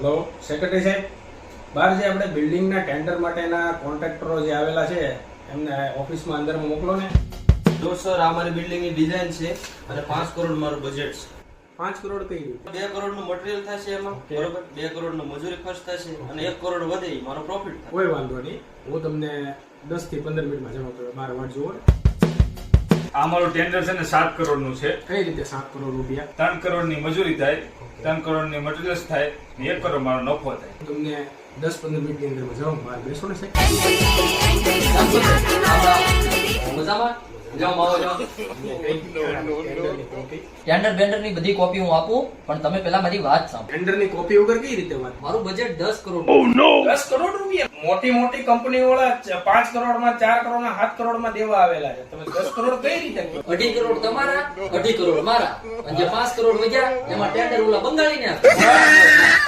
Hello secretary સાહેબ. બહાર જે આપણે બિલ્ડિંગના ટેન્ડર માટેના કોન્ટ્રાક્ટરો જે આવેલા છે એમને ઓફિસમાં અંદરમાં મોકલો ને. જો સર આ મારી બિલ્ડિંગની ડિઝાઇન છે અને પાંચ કરોડ મારું બજેટ છે. પાંચ કરોડ કઈ રીતે? બે કરોડનું મટીરિયલ થશે એમાં. બરોબર? બે કરોડ નો મજૂરી ખર્ચ થશે અને એક કરોડ વધે મારો પ્રોફિટ થાય. કોઈ વાંધો નહીં. હું તમને દસથી પંદર મિનિટમાં જણાવતો મારે વાટ જુઓ. ને આ મારું ટેન્ડર છે ને સાત કરોડનું છે. કઈ રીતે સાત કરોડ રૂપિયા? ત્રણ કરોડની મજૂરી થાય ત્રણ કરોડની મટીરિયલ્સ થાય ને એક કરોડ મારો નફો થાય. તમને દસ પંદર મિનિટની અંદર મજામાં બહાર બેસો ને સાહેબ. મજામાં? ટેન્ડર બેન્ડરની બધી કોપી હું આપું પણ તમે પેલા મારી વાત સાંભળો. ટેન્ડરની કોપી વગર કઈ રીતે વાત? મારું બજેટ દસ કરોડ દસ કરોડ રૂપિયા. મોટી મોટી કંપની વાળા પાંચ કરોડમાં ચાર કરોડમાં સાત કરોડમાં દેવા આવેલા છે. તમે દસ કરોડ કઈ રીતે અઢી કરોડ તમારા અઢી કરોડ મારા. અને જે પાંચ કરોડ વધ્યા એમાં ટેન્ડર ઓલા બંગાળીને આપ્યા